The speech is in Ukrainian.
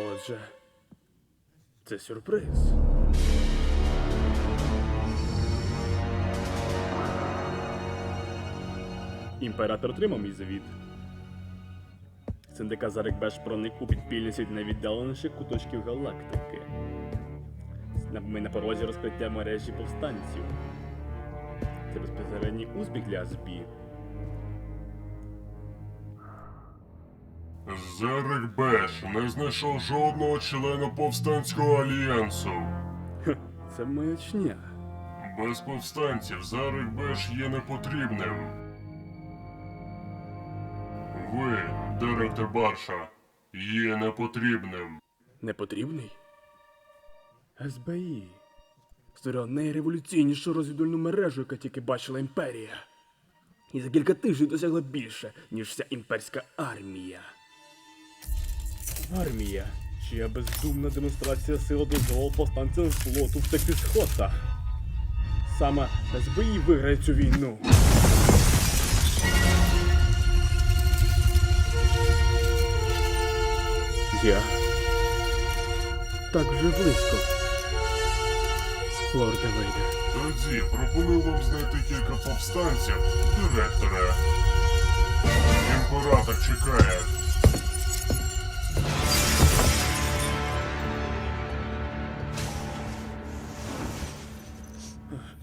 Отже, це сюрприз. Імператор отримав мій завіт. Синдикат Зарекбеш проник у підпільність від найвіддаленіших куточків галактики. Ми на порозі розкриття мережі повстанців. Це безпосередній успіх для СБ. Зерик Беш не знайшов жодного члена повстанського альянсу. Це маячня. Без повстанців Зарик Беш є непотрібним. Ви, директор Барша, є непотрібним. Непотрібний? СБІ. Створила найреволюційнішу розвідувальну мережу, яка тільки бачила імперія. І за кілька тижнів досягла більше, ніж вся імперська армія. Армія, чия бездумна демонстрація сил дозволила повстанцям флоту втекти з хота. Саме СБІ виграє цю війну. Я так вже близько. Лорде Вейдер. Тоді пропоную вам знайти кілька повстанців, директоре. Імператор чекає. Ugh.